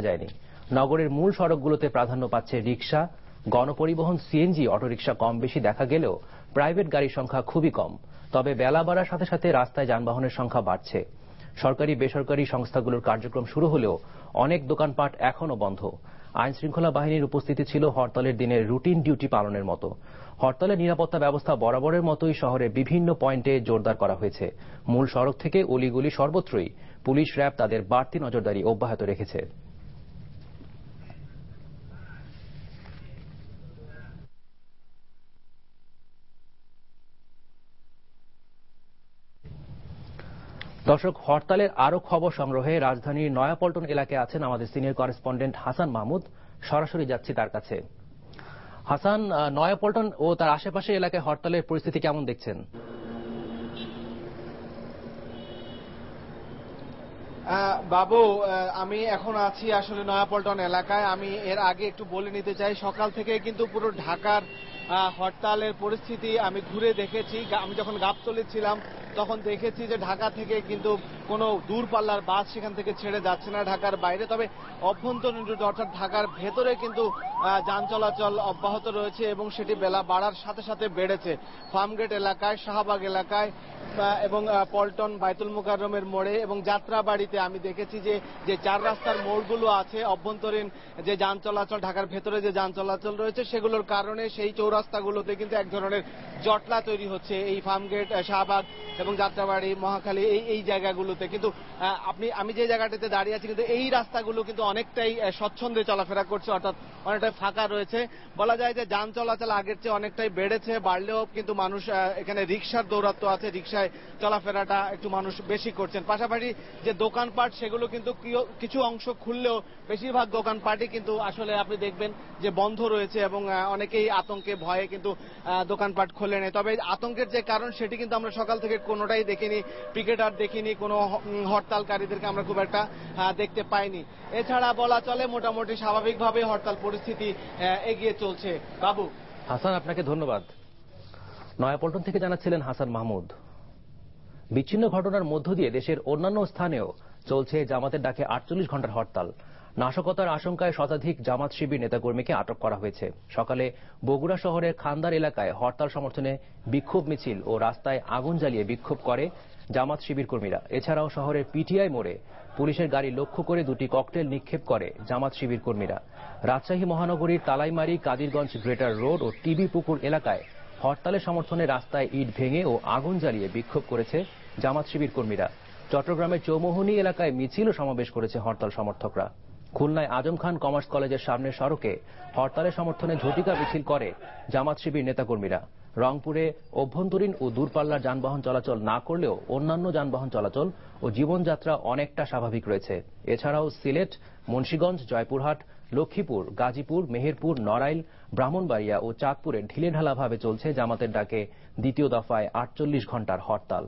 যায়নি। নগরের মূল সড়কগুলোতে প্রাধান্য পাচ্ছে রিক্সা গণপরিবহন সিএনজি অটোরিকশা কম বেশি দেখা গেলেও প্রাইভেট গাড়ির সংখ্যা খুবই কম। তবে বেলা বাড়ার সাথে সাথে রাস্তায় যানবাহনের সংখ্যা বাড়ছে। সরকারি বেসরকারি সংস্থাগুলোর কার্যক্রম শুরু হলেও অনেক দোকানপাট এখনও বন্ধ। আইন শৃঙ্খলা বাহিনীর উপস্থিতি ছিল হরতালের দিনে রুটিন ডিউটি পালনের মতো। হরতালের নিরাপত্তা ব্যবস্থা বরাবরের মতোই শহরে বিভিন্ন পয়েন্টে জোরদার করা হয়েছে। মূল সড়ক থেকে অলিগুলি সর্বত্রই পুলিশ র্যাব তাদের বাড়তি নজরদারি অব্যাহত রেখেছে। দর্শক, হরতালের আরও খবর সংগ্রহে রাজধানীর নয়াপল্টন এলাকায় আছেন আমাদের সিনিয়র করেসপন্ডেন্ট হাসান মাহমুদ। সরাসরি যাচ্ছি তার কাছে। হাসান নয়াপল্টন ও তার আশেপাশে এলাকায় হরতালের পরিস্থিতি কেমন দেখছেন? বাবু আমি এখন আছি আসলে নয়াপল্টন এলাকায়। আমি এর আগে একটু বলে নিতে চাই, সকাল থেকে কিন্তু পুরো ঢাকার হরতালের পরিস্থিতি আমি ঘুরে দেখেছি। আমি যখন গাবতলি ছিলাম তখন দেখেছি যে ঢাকা থেকে কিন্তু কোনো দূরপাল্লার বাস সেখান থেকে ছেড়ে যাচ্ছে না ঢাকার বাইরে। তবে অভ্যন্তরীণ রুট, অর্থাৎ ঢাকার ভেতরে কিন্তু যান চলাচল অব্যাহত রয়েছে এবং সেটি বেলা বাড়ার সাথে সাথে বেড়েছে। ফার্মগেট এলাকায়, শাহবাগ এলাকায় এবং পল্টন, বাইতুল মুকাররমের মোড়ে এবং যাত্রাবাড়িতে আমি দেখেছি যে যে চার রাস্তার মোড়গুলো আছে, অভ্যন্তরীণ যে যান চলাচল, ঢাকার ভেতরে যে যান চলাচল রয়েছে, সেগুলোর কারণে সেই চৌরাস্তাগুলোতে কিন্তু এক ধরনের জটলা তৈরি হচ্ছে। এই ফার্মগেট শাহবাগ এবং যাত্রাবাড়ি, মহাখালী, এই এই জায়গাগুলোতে। কিন্তু আপনি, আমি যে জায়গাটিতে দাঁড়িয়ে আছি, কিন্তু এই রাস্তাগুলো কিন্তু অনেকটাই স্বচ্ছন্দে চলাফেরা করছে, অর্থাৎ অনেকটাই ফাঁকা রয়েছে। বলা যায় যে যান চলাচল আগের চেয়ে অনেকটাই বেড়েছে, বাড়লেও কিন্তু মানুষ এখানে রিক্সার দৌরাত্ম আছে রিক্সায় চলাফেরাটা একটু মানুষ বেশি করছেন। পাশাপাশি যে দোকানপাট, সেগুলো কিন্তু কিছু অংশ খুললেও বেশিরভাগ দোকানপাটই কিন্তু আসলে আপনি দেখবেন যে বন্ধ রয়েছে এবং অনেকেই আতঙ্কে ভয়ে কিন্তু দোকানপাট খোলে নেই তবে আতঙ্কের যে কারণ, সেটি কিন্তু আমরা সকাল থেকে কোনোটাই দেখিনি পিকেটার দেখিনি, কোনো হরতালকারীদেরকে আমরা খুব একটা দেখতে পাইনি। এছাড়া বলা চলে, মোটামুটি স্বাভাবিকভাবে হরতাল পরিস্থিতি এগিয়ে চলছে। বাবু। হাসান, আপনাকে ধন্যবাদ। নয়াপল্টন থেকে জানাচ্ছিলেন হাসান মাহমুদ। বিচ্ছিন্ন ঘটনার মধ্য দিয়ে দেশের অন্যান্য স্থানেও চলছে জামাতের ডাকে আটচল্লিশ ঘণ্টার হরতাল। নাশকতার আশঙ্কায় শতাধিক জামাত শিবির নেতাকর্মীকে আটক করা হয়েছে। সকালে বগুড়া শহরের খান্দার এলাকায় হরতাল সমর্থনে বিক্ষোভ মিছিল ও রাস্তায় আগুন জ্বালিয়ে বিক্ষোভ করে জামাত শিবির কর্মীরা। এছাড়াও শহরের পিটিআই মোড়ে পুলিশের গাড়ি লক্ষ্য করে দুটি ককটেল নিক্ষেপ করে জামাত শিবির কর্মীরা। রাজশাহী মহানগরীর তালাইমারি, কাদিরগঞ্জ, গ্রেটার রোড ও টিবি পুকুর এলাকায় হরতালের সমর্থনে রাস্তায় ইট ভেঙে ও আগুন জ্বালিয়ে বিক্ষোভ করেছে জামাত শিবির কর্মীরা। চট্টগ্রামের চৌমোহনী এলাকায় মিছিল ও সমাবেশ করেছে হরতাল সমর্থকরা। খুলনায় আজম খান কমার্স কলেজের সামনের সড়কে হরতালের সমর্থনে ঝটিকা মিছিল করে জামাত শিবির নেতাকর্মীরা। রংপুরে অভ্যন্তরীণ ও দূরপাল্লার যানবাহন চলাচল না করলেও অন্যান্য যানবাহন চলাচল ও জীবনযাত্রা অনেকটা স্বাভাবিক রয়েছে। এছাড়াও সিলেট, মুন্সীগঞ্জ, জয়পুরহাট, লক্ষ্মীপুর, গাজীপুর, মেহেরপুর, নড়াইল, ব্রাহ্মণবাড়িয়া ও চাঁদপুরে ঢিলেঢালাভাবে চলছে জামাতের ডাকে দ্বিতীয় দফায় আটচল্লিশ ঘণ্টার হরতাল।